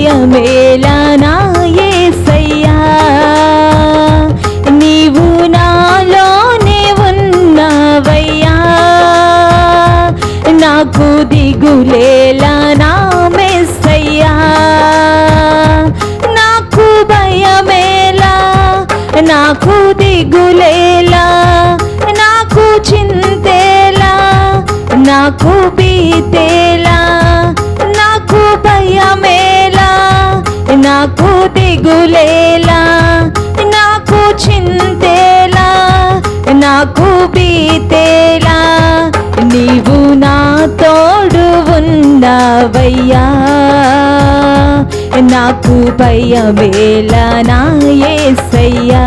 భయమేలా నా యేసయ్యా నీవు నాలోనే ఉన్నవయ్యా. నాకు దిగులేలా నా మెస్సయ్యా నాకు భయమేలా నాకు దిగులే చింతేలా నాకు బీతేలా నీవు నా తోడు ఉన్నావయ్యా. నాకు భయమేలా నా ఏసయ్యా.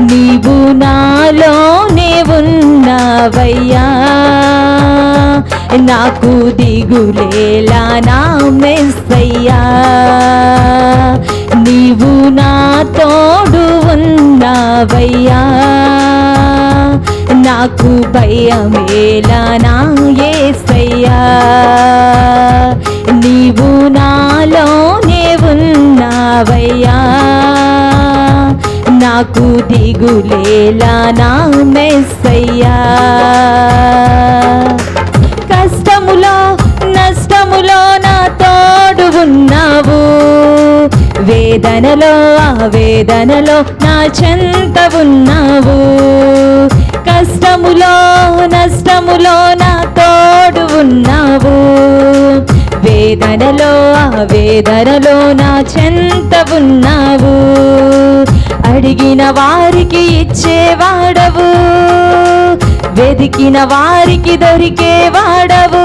నీవు నాలోనే ఉన్నావయ్యా. నాకు దిగులేలా నా మెస్సయ్యా. ఉన్నావయ్యా నాకు భయమేలా నా ఏసయ్యా. నీవు నాలోనే ఉన్నావయ్యా. నాకు దిగులేలా నా మెస్సయ్యా. వేదనలో ఆ వేదనలో నా చెంత ఉన్నావు. కష్టములో నష్టములో నా తోడు ఉన్నావు. వేదనలో ఆ వేదనలో నా చెంత ఉన్నావు. అడిగిన వారికి ఇచ్చేవాడవు వెదికిన వారికి దొరికేవాడవు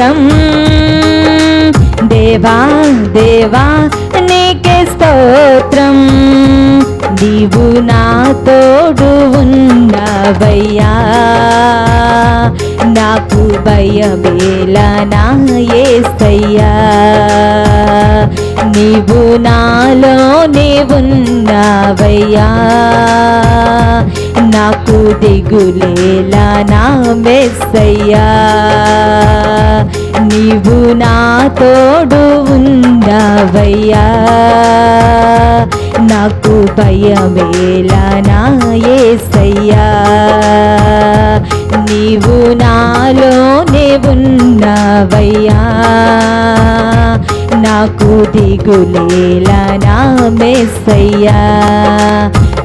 స్తోత్రం దేవా దేవా నీకే స్తోత్రం. నీవు నా తోడు ఉన్నవయ్యా. నాకు భయమేల నా యేసయ్యా నీవు నాలోనే ఉన్నావయ్యా. నాకు దిగులేలా నా మెస్సయ్యా? నీవు నా తోడు ఉన్నావయ్యా? నాకు భయమేలా నా ఏసయ్యా? నీవు నాలోనే ఉన్నావయ్యా? నాకు దిగులేలా నా మెస్సయ్యా?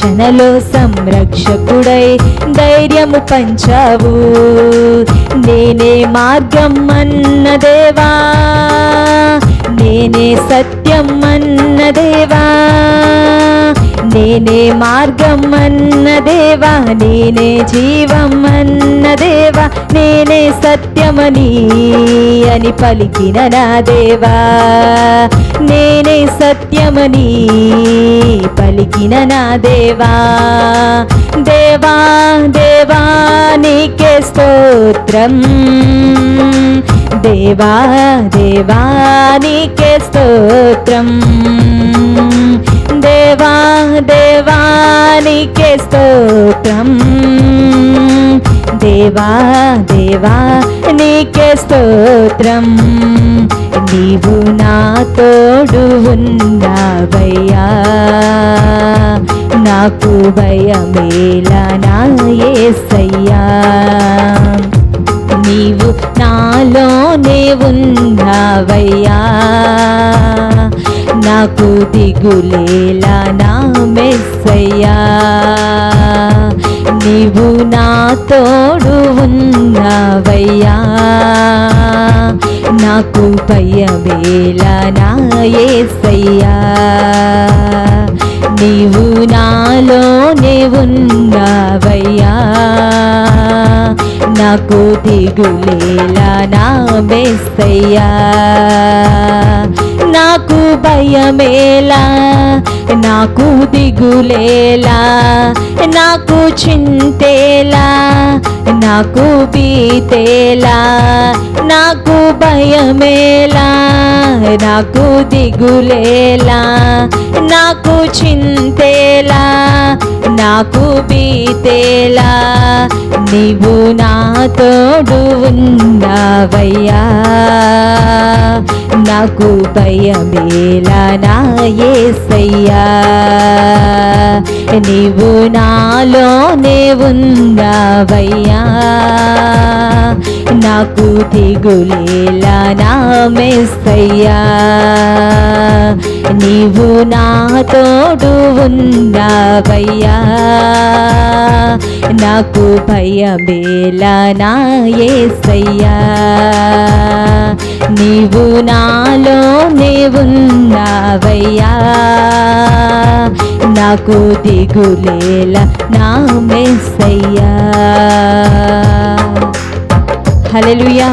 రక్షణలో సంరక్షకుడై ధైర్యము పంచావు. నేనే మార్గం అన్న దేవా. నేనే సత్యం అన్న దేవా. నేనే మార్గం అన్న దేవా నేనే జీవం అన్న దేవా నేనే సత్యమని అని పలికిన నా దేవా. నేనే సత్యమని పలికిన నా దేవా. దేవా దేవా నీకే స్తోత్రం. దేవా దేవా నీకే స్తోత్రం. స్తోత్రం. దేవా దేవా నీకే స్తోత్రం. నీవు నా తోడు ఉన్నావయ్యా. నాకు భయమేలా నా యేసయ్యా నీవు నాలోనే ఉన్నావయ్యా. నాకు దిగులేలా నా మెస్సయ్యా. నీవు నా తోడు ఉన్నావయ్యా. నాకు భయమేలా నా యేసయ్యా నీవు నాలోనే ఉన్నావయ్యా. నాకు దిగులేలా నా మెస్సయ్యా. నాకు భయమేలా నాకు దిగులేలా నాకు చింతేలా నాకు పీతేలా నాకు భయమేలా నాకు దిగులేలా నాకు చింతే నాకు బీతేలా? నీవు నా తోడు ఉన్నావయ్యా నాకు భయమేలా నా ఏసయ్యా. నీవు నాలోనే ఉన్నావయ్యా నాకు దిగులేలా నా మెస్సయ్యా నీవు నా తోడు ఉన్నావయ్యా. నాకు భయమేలా నా ఏసయ్యా. నీవు నాలోనే ఉన్నావయ్యా. నాకు దిగులేలా నా మెస్సయ్యా హల్లెలూయా.